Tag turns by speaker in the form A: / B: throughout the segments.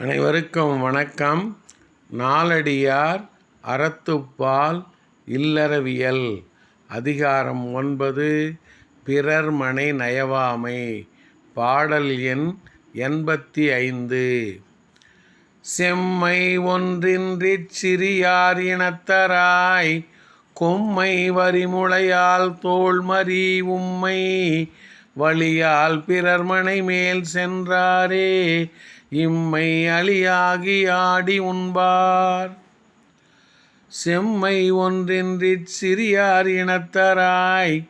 A: அனைவருக்கும் வணக்கம். நாலடியார் அறத்துப்பால் இல்லறவியல். அதிகாரம் ஒன்பது பிறர் மனை நயவாமை. பாடல் எண் எண்பத்தி ஐந்து. செம்மை ஒன்றின்றிச் சிறியார் இனத்தராய் கொம்மை வரிமுளையால் தோல்மறி உம்மை. வழியால் பிறர் மனை மேல் சென்றாரே இம்மை அழியாகி ஆடி உண்பார். செம்மை ஒன்றின்றிச் சிறியார் இனத்தராய்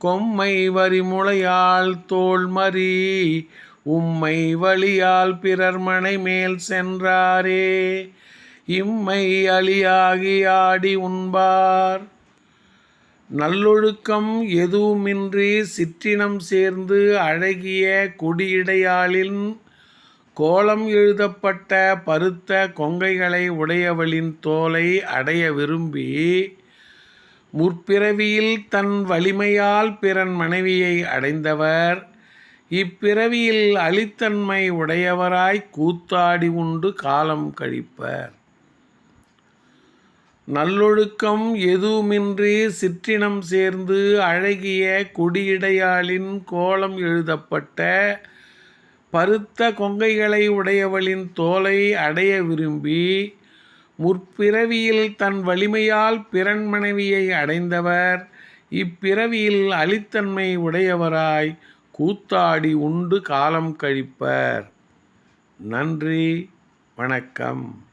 A: கொம்மை வரிமுளையால் தோல்மறி உம்மை வழியால் பிறர் மனை மேல் சென்றாரே. இம்மை அழியாகி ஆடி உண்பார். நல்லொழுக்கம் எதுவுமின்றி சிற்றினம் சேர்ந்து அழகிய குடியிடையாளின் கோலம் எழுதப்பட்ட பருத்த கொங்கைகளை உடையவளின் தோலை அடைய விரும்பி முற்பிறவியில் தன் வலிமையால் பிறன் மனைவியை அடைந்தவர். இப்பிறவியில் அழித்தன்மை உடையவராய் கூத்தாடி உண்டு காலம் கழிப்பர். நல்லொழுக்கம் எதுவுமின்றி சிற்றினம் சேர்ந்து அழகிய குடியிடையாளின் கோலம் எழுதப்பட்ட பருத்த கொங்கைகளை உடையவளின் தோலை அடைய விரும்பி முற்பிறவியில் தன் வலிமையால் பிறன் மனைவியை அடைந்தவர். இப்பிறவியில் அழித்தன்மை உடையவராய் கூத்தாடி உண்டு காலம் கழிப்பர். நன்றி வணக்கம்.